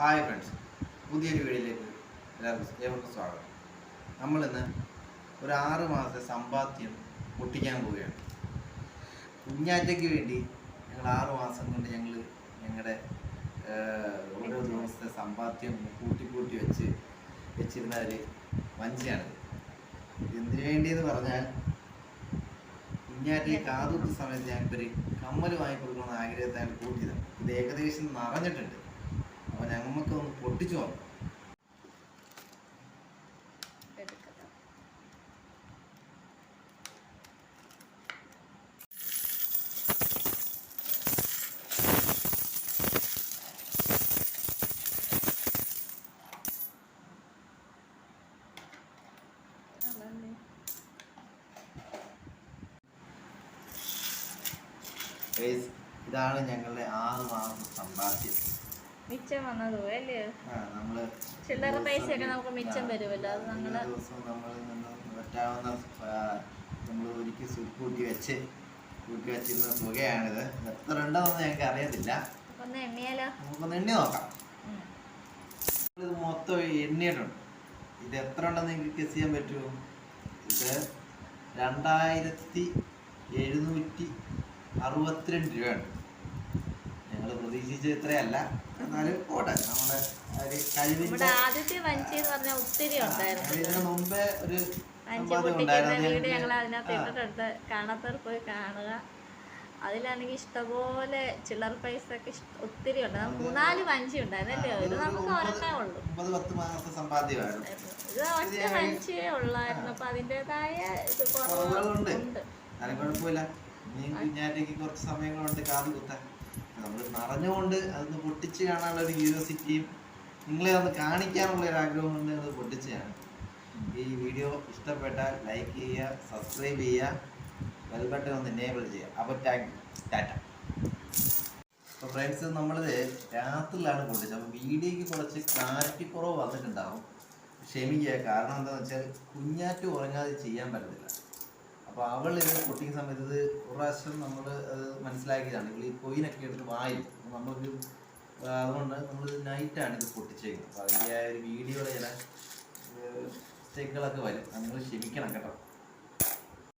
Hi friends പുതിയൊരു വീഡിയോയിലേക്ക് എല്ലാവർക്കും ഏവർക്കും സ്വാഗതം. നമ്മളിന്ന് ഒരു ആറ് മാസത്തെ സമ്പാദ്യം പൊട്ടിക്കാൻ പോവുകയാണ്. കുഞ്ഞാറ്റയ്ക്ക് വേണ്ടി ഞങ്ങൾ ആറ് മാസം കൊണ്ട് ഞങ്ങൾ ഞങ്ങളുടെ ഓരോ ദിവസത്തെ സമ്പാദ്യം കൂട്ടി കൂട്ടി വെച്ച് വെച്ചിരുന്ന ഒരു വഞ്ചിയാണിത്. എന്തിനു വേണ്ടിയെന്ന് പറഞ്ഞാൽ കുഞ്ഞാറ്റയെ കാതൂത്ത സമയത്ത് ഞങ്ങൾക്കൊരു കമ്മൽ വാങ്ങിക്കൊടുക്കണമെന്ന് ആഗ്രഹത്തായിട്ട് കൂട്ടിയതാണ്. ഇത് ഏകദേശം നിറഞ്ഞിട്ടുണ്ട്. അപ്പോൾ ഞങ്ങൾക്ക് ഒന്ന് പൊട്ടിച്ചു നോക്കാം. ഇതാണ് ഞങ്ങളുടെ ആറ് മാസം സമ്പാദ്യം. മിച്ചം വന്നത് അല്ലേ? ആ പൈസ ഒക്കെ നമുക്ക് മിച്ചം വരുമല്ലോ. അത് നമ്മൾ നമ്മൾ ഒരിക്കൽ കൂട്ടി വെച്ച് കൂട്ടി വെച്ചിരുന്ന തുകയാണിത് ഇത് എത്ര ഉണ്ടെന്ന് ഞങ്ങൾക്ക് അറിയത്തില്ല. ഒന്ന് എണ്ണിയാലോ? നമുക്കൊന്ന് എണ്ണി നോക്കാം. ഇത് മൊത്തം എണ്ണിയിട്ടുണ്ട്. ഇത് എത്ര ഉണ്ടെന്ന് നിങ്ങൾക്ക് ഗസ് ചെയ്യാൻ പറ്റുമോ? ഇത് രണ്ടായിരത്തി എഴുന്നൂറ്റി അറുപത്തിരണ്ട് രൂപയുണ്ട് ഞങ്ങൾ പ്രതീക്ഷിച്ച ഇത്രയല്ല. എന്നാലും പോട്ടെ. നമ്മുടെ ഒരു ആദ്യത്തെ വഞ്ചി എന്ന് പറഞ്ഞാൽ ഒത്തിരി ഉണ്ടായിരുന്നു. ഇതിന് മുമ്പേ ഒരു കാണാത്തവർ പോയി കാണുക. അതിലാണെങ്കിൽ ഇഷ്ടപോലെ ചില്ലറ പൈസ ഒക്കെ ഒത്തിരി ഉണ്ട്. മൂന്നാൽ വഞ്ചി ഉണ്ടായിരുന്നു അല്ലേ? ഇത് നമുക്ക് ഒരെണ്ണേ ഉള്ളൂ. ഇത് ഒറ്റ വഞ്ചിയേ ഉള്ളായിരുന്നു. അപ്പൊ അതിന്റെതായ ഇത് കുറവുകളുണ്ട്. കുറവുണ്ട് അതിന് കുഴപ്പമില്ല നീ കുറച്ച് സമയങ്ങളുണ്ട്. കാത് കുത്താൻ. നമ്മൾ നിറഞ്ഞുകൊണ്ട് അതൊന്ന് പൊട്ടിച്ച് കാണാനുള്ള ഒരു ക്യൂരിയോസിറ്റിയും നിങ്ങളെ ഒന്ന് കാണിക്കാനുള്ള ഒരു ആഗ്രഹം കൊണ്ട് അത് പൊട്ടിച്ചാണ് ഈ വീഡിയോ ഇഷ്ടപ്പെട്ടാൽ ലൈക്ക് ചെയ്യുക സബ്സ്ക്രൈബ് ചെയ്യുക ബെൽ ബട്ടൺ ഒന്ന് എനേബിൾ ചെയ്യുക. അപ്പോൾ താങ്ക് യു ടാറ്റ അപ്പോൾ ഫ്രണ്ട്സ് നമ്മളിത് രാത്രിയിലാണ് പൊട്ടിച്ചത്. അപ്പോൾ വീഡിയോയ്ക്ക് കുറച്ച് ക്ലാരിറ്റി കുറവ് വന്നിട്ടുണ്ടാവും. ക്ഷമിക്കുക. കാരണം എന്താണെന്ന് വെച്ചാൽ കുഞ്ഞാറ്റ് ഉറങ്ങാതെ ചെയ്യാൻ പറ്റത്തില്ല. അപ്പോൾ അവൾ ഇത് പൊട്ടിക്കുന്ന സമയത്ത് ഒരു പ്രാവശ്യം നമ്മൾ അത് മനസ്സിലാക്കിയതാണ്. ഇവൾ ഈ കൊയിനൊക്കെ എടുത്ത് വായി നമ്മളൊരു അതുകൊണ്ട് നമ്മൾ നൈറ്റാണ് ഇത് പൊട്ടിച്ചേക്കുന്നത്. അപ്പോൾ അതിന്റെ ആ ഒരു വീഡിയോയുടെ ചില മിസ്റ്റേക്കുകളൊക്കെ വരും. നമ്മൾ ക്ഷമിക്കണം കേട്ടോ.